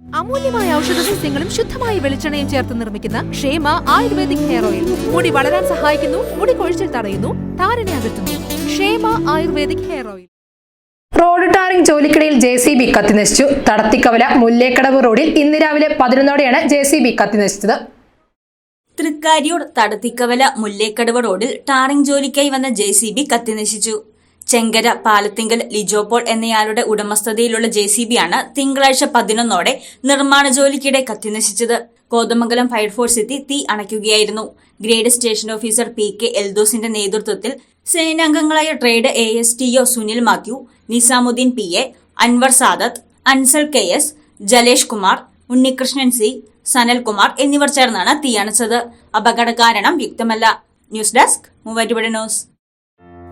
അമൂല്യമായ ഔഷധ സസ്യങ്ങളും ശുദ്ധമായ വെളിച്ചെണ്ണയും ചേർത്ത് നിർമ്മിക്കുന്ന ക്ഷേമ ആയുർവേദിക് ഹെയർ ഓയിൽ. മുടി വളരാൻ സഹായിക്കുന്നു മുടി കൊഴിച്ചിൽ തടയുന്നു താരനെ അകറ്റുന്നു. Kshema ayurvedic hair oil. Road tarring ജോലിക്കിടയിൽ J C B കത്തിനശിച്ചു തടത്തിക്കവല മുല്ലേക്കടവ് റോഡിൽ ഇന്ന് രാവിലെ പതിനൊന്നോടെയാണ് ജെ സി ബി കത്തിനശിച്ചത് തൃക്കാരിയൂർ തടത്തിക്കവല മുല്ലേക്കടവ് റോഡിൽ ടാറിംഗ് ജോലിക്കായി വന്ന ജെ സി ബി കത്തിനശിച്ചു ചെങ്കര പാലത്തിങ്കൽ ലിജോപോൾ എന്നയാളുടെ ഉടമസ്ഥതയിലുള്ള ജെ സി ബി ആണ് തിങ്കളാഴ്ച പതിനൊന്നോടെ നിർമ്മാണ ജോലിക്കിടെ കത്തിനശിച്ചത്. കോതമംഗലം ഫയർഫോഴ്സ് എത്തി തീ അണയ്ക്കുകയായിരുന്നു. Grade station officer P K എൽദോസിന്റെ നേതൃത്വത്തിൽ സേനാംഗങ്ങളായ grade A S T O Sunil Mathew Nizamuddin P A Anwar Sadath Ansal K S Jalesh Kumar Unnikrishnan C Sanalkumar എന്നിവർ ചേർന്നാണ് തീയണച്ചത് അപകട കാരണം വ്യക്തമല്ല. News desk Muvattupuzha news.